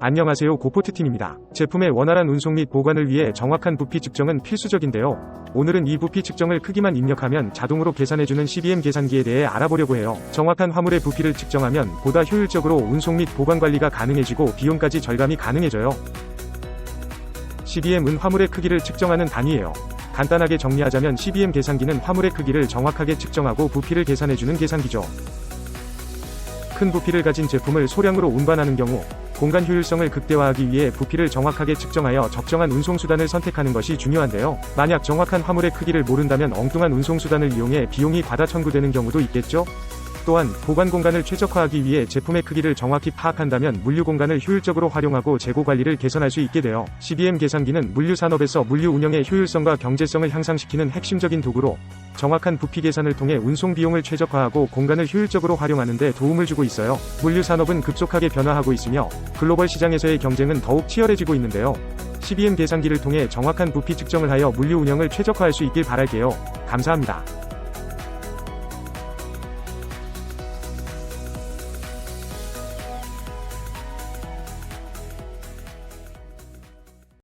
안녕하세요 고포트팀입니다. 제품의 원활한 운송 및 보관을 위해 정확한 부피 측정은 필수적인데요. 오늘은 이 부피 측정을 크기만 입력하면 자동으로 계산해주는 CBM 계산기에 대해 알아보려고 해요. 정확한 화물의 부피를 측정하면 보다 효율적으로 운송 및 보관 관리가 가능해지고 비용까지 절감이 가능해져요. CBM은 화물의 크기를 측정하는 단위예요. 간단하게 정리하자면 CBM 계산기는 화물의 크기를 정확하게 측정하고 부피를 계산해주는 계산기죠. 큰 부피를 가진 제품을 소량으로 운반하는 경우 공간 효율성을 극대화하기 위해 부피를 정확하게 측정하여 적정한 운송수단을 선택하는 것이 중요한데요. 만약 정확한 화물의 크기를 모른다면 엉뚱한 운송수단을 이용해 비용이 과다 청구되는 경우도 있겠죠? 또한 보관 공간을 최적화하기 위해 제품의 크기를 정확히 파악한다면 물류 공간을 효율적으로 활용하고 재고 관리를 개선할 수 있게 돼요. CBM 계산기는 물류 산업에서 물류 운영의 효율성과 경제성을 향상시키는 핵심적인 도구로 정확한 부피 계산을 통해 운송 비용을 최적화하고 공간을 효율적으로 활용하는 데 도움을 주고 있어요. 물류 산업은 급속하게 변화하고 있으며 글로벌 시장에서의 경쟁은 더욱 치열해지고 있는데요. CBM 계산기를 통해 정확한 부피 측정을 하여 물류 운영을 최적화할 수 있길 바랄게요. 감사합니다.